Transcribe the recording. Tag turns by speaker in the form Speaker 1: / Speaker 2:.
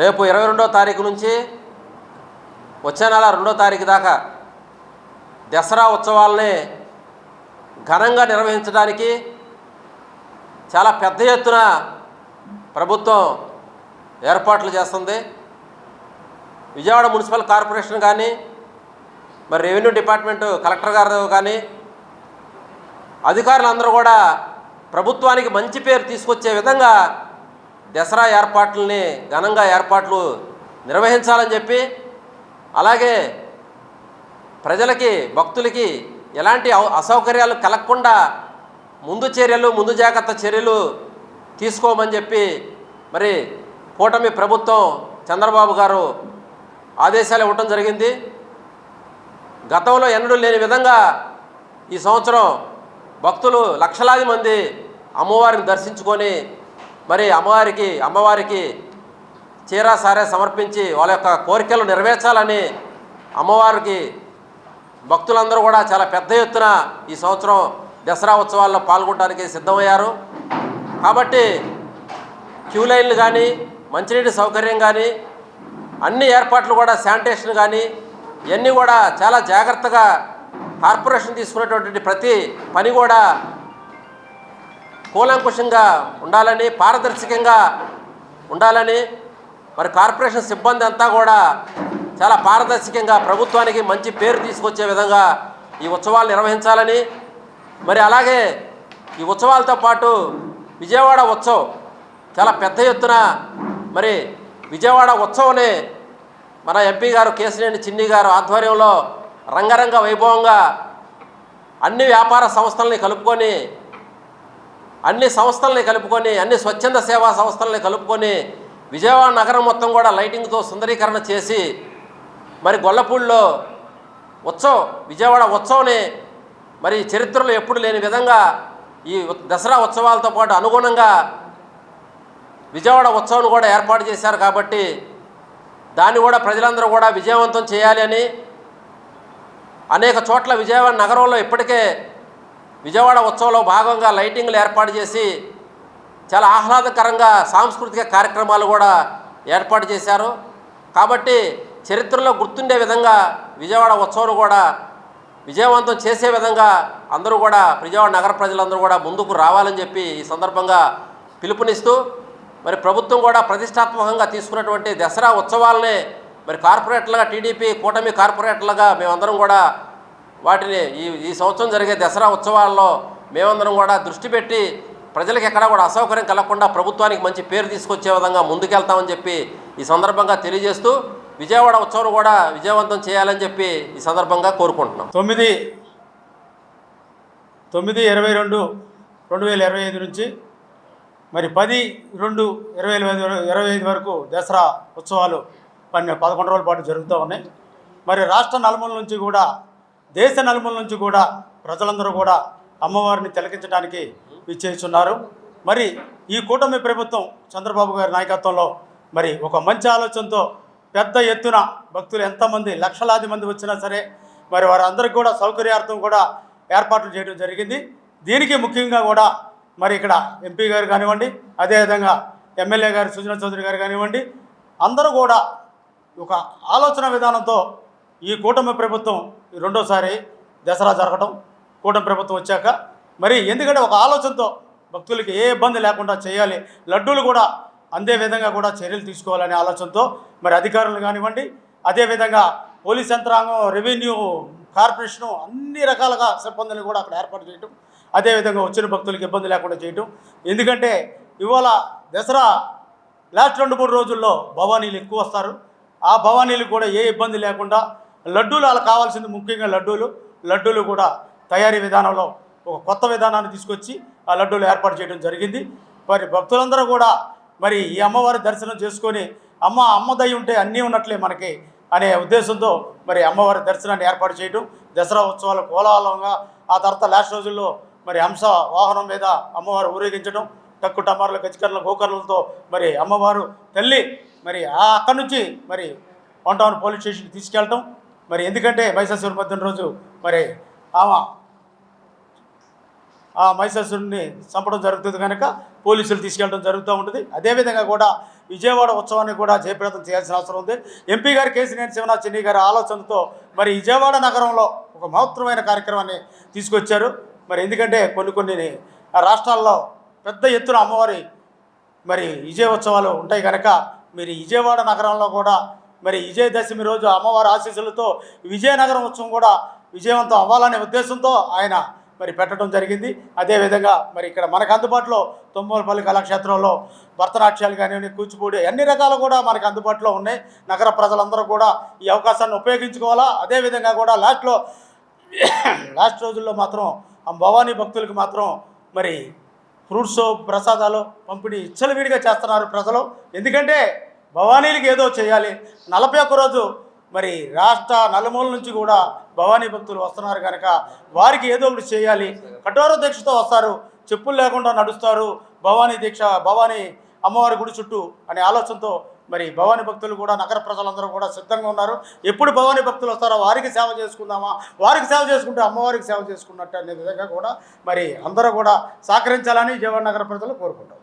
Speaker 1: రేపు ఇరవై రెండో తారీఖు నుంచి వచ్చే నెల రెండో తారీఖు దాకా దసరా ఉత్సవాలని ఘనంగా నిర్వహించడానికి చాలా పెద్ద ఎత్తున ప్రభుత్వం ఏర్పాట్లు చేస్తుంది. విజయవాడ మున్సిపల్ కార్పొరేషన్ కానీ మరి రెవెన్యూ డిపార్ట్మెంటు కలెక్టర్ గారు కానీ అధికారులందరూ కూడా ప్రభుత్వానికి మంచి పేరు తీసుకొచ్చే విధంగా దసరా ఏర్పాట్లని ఘనంగా ఏర్పాట్లు నిర్వహించాలని చెప్పి అలాగే ప్రజలకి భక్తులకి ఎలాంటి అసౌకర్యాలు కలగకుండా ముందు చర్యలు ముందు జాగ్రత్త చర్యలు తీసుకోమని చెప్పి మరి కూటమి ప్రభుత్వం చంద్రబాబు గారు ఆదేశాలు ఇవ్వటం జరిగింది. గతంలో ఎన్నడూ లేని విధంగా ఈ సంవత్సరం భక్తులు లక్షలాది మంది అమ్మవారిని దర్శించుకొని మరి అమ్మవారికి అమ్మవారికి చీరా సారే సమర్పించి వాళ్ళ యొక్క కోరికలు నెరవేర్చాలని అమ్మవారికి భక్తులందరూ కూడా చాలా పెద్ద ఎత్తున ఈ సంవత్సరం దసరా ఉత్సవాల్లో పాల్గొనడానికి సిద్ధమయ్యారు. కాబట్టి క్యూ లైన్లు కానీ మంచినీటి సౌకర్యం కానీ అన్ని ఏర్పాట్లు కూడా శానిటేషన్ కానీ ఇవన్నీ కూడా చాలా జాగ్రత్తగా కార్పొరేషన్ తీసుకున్నటువంటి ప్రతి పని కూడా కూలంకుషంగా ఉండాలని పారదర్శకంగా ఉండాలని మరి కార్పొరేషన్ సిబ్బంది అంతా కూడా చాలా పారదర్శకంగా ప్రభుత్వానికి మంచి పేరు తీసుకొచ్చే విధంగా ఈ ఉత్సవాలు నిర్వహించాలని మరి అలాగే ఈ ఉత్సవాలతో పాటు విజయవాడ ఉత్సవం చాలా పెద్ద ఎత్తున మరి విజయవాడ ఉత్సవనే మన ఎంపీ గారు కేసినేని చిన్ని గారు ఆధ్వర్యంలో రంగరంగ వైభవంగా అన్ని వ్యాపార సంస్థల్ని కలుపుకొని అన్ని సంస్థల్ని కలుపుకొని అన్ని స్వచ్ఛంద సేవా సంస్థల్ని కలుపుకొని విజయవాడ నగరం మొత్తం కూడా లైటింగ్తో సుందరీకరణ చేసి మరి గొల్లపూడిలో ఉత్సవం విజయవాడ ఉత్సవంని మరి చరిత్రలో ఎప్పుడు లేని విధంగా ఈ దసరా ఉత్సవాలతో పాటు అనుగుణంగా విజయవాడ ఉత్సవం కూడా ఏర్పాటు చేశారు కాబట్టి దాన్ని కూడా ప్రజలందరూ కూడా విజయవంతం చేయాలి అని అనేక చోట్ల విజయవాడ నగరంలో ఇప్పటికే విజయవాడ ఉత్సవంలో భాగంగా లైటింగ్లు ఏర్పాటు చేసి చాలా ఆహ్లాదకరంగా సాంస్కృతిక కార్యక్రమాలు కూడా ఏర్పాటు చేశారు. కాబట్టి చరిత్రలో గుర్తుండే విధంగా విజయవాడ ఉత్సవం కూడా విజయవంతం చేసే విధంగా అందరూ కూడా విజయవాడ నగర ప్రజలందరూ కూడా ముందుకు రావాలని చెప్పి ఈ సందర్భంగా పిలుపునిస్తూ మరి ప్రభుత్వం కూడా ప్రతిష్టాత్మకంగా తీసుకున్నటువంటి దసరా ఉత్సవాలనే మరి కార్పొరేట్లుగా టీడీపీ కూటమి కార్పొరేట్లుగా మేమందరం కూడా వాటిని ఈ ఈ సంవత్సరం జరిగే దసరా ఉత్సవాల్లో మేమందరం కూడా దృష్టి పెట్టి ప్రజలకు ఎక్కడా కూడా అసౌకర్యం కలగకుండా ప్రభుత్వానికి మంచి పేరు తీసుకొచ్చే విధంగా ముందుకెళ్తామని చెప్పి ఈ సందర్భంగా తెలియజేస్తూ విజయవాడ ఉత్సవం కూడా విజయవంతం చేయాలని చెప్పి ఈ సందర్భంగా కోరుకుంటున్నాం.
Speaker 2: తొమ్మిది తొమ్మిది ఇరవై రెండు రెండు వేల ఇరవై ఐదు నుంచి మరి పది రెండు ఇరవై ఐదు ఇరవై ఐదు వరకు దసరా ఉత్సవాలు పన్నె పదకొండు రోజుల పాటు జరుగుతూ ఉన్నాయి. మరి రాష్ట్ర నలుమూల నుంచి కూడా దేశ నలుమూల నుంచి కూడా ప్రజలందరూ కూడా అమ్మవారిని తిలకించడానికి విచ్చేస్తున్నారు. మరి ఈ కూటమి ప్రభుత్వం చంద్రబాబు గారి నాయకత్వంలో మరి ఒక మంచి ఆలోచనతో పెద్ద ఎత్తున భక్తులు ఎంతమంది లక్షలాది మంది వచ్చినా సరే మరి వారందరికీ కూడా సౌకర్యార్థం కూడా ఏర్పాట్లు చేయడం జరిగింది. దీనికి ముఖ్యంగా కూడా మరి ఇక్కడ ఎంపీ గారు కానివ్వండి అదేవిధంగా ఎమ్మెల్యే గారు సుజనా చౌదరి గారు కానివ్వండి అందరూ కూడా ఒక ఆలోచన విధానంతో ఈ కూటమి ప్రభుత్వం ఈ రెండోసారి దసరా జరగటం కూటమి ప్రభుత్వం వచ్చాక మరి ఎందుకంటే ఒక ఆలోచనతో భక్తులకి ఏ ఇబ్బంది లేకుండా చేయాలి లడ్డూలు కూడా అందే విధంగా కూడా చర్యలు తీసుకోవాలనే ఆలోచనతో మరి అధికారులు కానివ్వండి అదేవిధంగా పోలీస్ యంత్రాంగం రెవెన్యూ కార్పొరేషను అన్ని రకాలుగా సిబ్బందిని కూడా అక్కడ ఏర్పాటు చేయటం అదేవిధంగా వచ్చిన భక్తులకు ఇబ్బంది లేకుండా చేయటం. ఎందుకంటే ఇవాళ దసరా లాస్ట్ రెండు మూడు రోజుల్లో భవానీలు ఎక్కువ వస్తారు. ఆ భవానీలకు కూడా ఏ ఇబ్బంది లేకుండా లడ్డూలు వాళ్ళకి కావాల్సింది ముఖ్యంగా లడ్డూలు. లడ్డూలు కూడా తయారీ విధానంలో ఒక కొత్త విధానాన్ని తీసుకొచ్చి ఆ లడ్డూలు ఏర్పాటు చేయడం జరిగింది. మరి భక్తులందరూ కూడా మరి ఈ అమ్మవారి దర్శనం చేసుకొని అమ్మ అమ్మ దయ ఉంటే అన్నీ ఉన్నట్లే మనకి అనే ఉద్దేశంతో మరి అమ్మవారి దర్శనాన్ని ఏర్పాటు చేయడం దసరా ఉత్సవాలు కోలాహలంగా ఆ తర్వాత లాస్ట్ రోజుల్లో మరి హంస వాహనం మీద అమ్మవారు ఊరేగించడం టక్కు టమారులు గచ్చికర్ల గోకర్లతో మరి అమ్మవారు తల్లి మరి ఆ అక్కడి నుంచి మరి వన్ టౌన్ పోలీస్ స్టేషన్కి తీసుకెళ్ళటం. మరి ఎందుకంటే మైసాసురు మధ్యన రోజు మరి ఆమె ఆ మహిషాసురుని చంపడం జరుగుతుంది కనుక పోలీసులు తీసుకెళ్ళడం జరుగుతూ ఉంటుంది. అదేవిధంగా కూడా విజయవాడ ఉత్సవాన్ని కూడా జయప్రదం చేయాల్సిన అవసరం ఉంది. ఎంపీ గారు కేసినేని శివనాథ్ చెన్ని గారి ఆలోచనతో మరి విజయవాడ నగరంలో ఒక మహత్తరమైన కార్యక్రమాన్ని తీసుకొచ్చారు. మరి ఎందుకంటే కొన్ని కొన్ని రాష్ట్రాల్లో పెద్ద ఎత్తున అమ్మవారి మరి విజయోత్సవాలు ఉంటాయి కనుక మీరు విజయవాడ నగరంలో కూడా మరి విజయదశమి రోజు అమ్మవారి ఆశీస్సులతో విజయనగరం ఉత్సవం కూడా విజయవంతం అవ్వాలనే ఉద్దేశంతో ఆయన మరి పెట్టడం జరిగింది. అదేవిధంగా మరి ఇక్కడ మనకు అందుబాటులో తుమ్మలపల్లి కళాక్షేత్రంలో భరతనాట్యాలు కానివ్వండి కూచిపూడి అన్ని రకాలు కూడా మనకు అందుబాటులో ఉన్నాయి. నగర ప్రజలందరూ కూడా ఈ అవకాశాన్ని ఉపయోగించుకోవాలా? అదేవిధంగా కూడా లాస్ట్లో లాస్ట్ రోజుల్లో మాత్రం ఆ భవానీ భక్తులకు మాత్రం మరి ఫ్రూట్స్ ప్రసాదాలు పంపిణీ విచ్చలవిడిగా చేస్తున్నారు ప్రజలు. ఎందుకంటే భవానీలకు ఏదో చేయాలి. నలభై ఒక్క రోజు మరి రాష్ట్ర నలుమూల నుంచి కూడా భవానీ భక్తులు వస్తున్నారు కనుక వారికి ఏదో ఒకటి చేయాలి. కఠోర దీక్షతో వస్తారు. చెప్పులు లేకుండా నడుస్తారు. భవానీ దీక్ష భవానీ అమ్మవారి గుడి చుట్టూ అనే ఆలోచనతో మరి భవానీ భక్తులు కూడా నగర ప్రజలందరూ కూడా సిద్ధంగా ఉన్నారు. ఎప్పుడు భవానీ భక్తులు వస్తారో వారికి సేవ చేసుకుందామా? వారికి సేవ చేసుకుంటే అమ్మవారికి సేవ చేసుకున్నట్టు అనే విధంగా కూడా మరి అందరూ కూడా సహకరించాలని విజయవాడ నగర ప్రజలు కోరుకుంటారు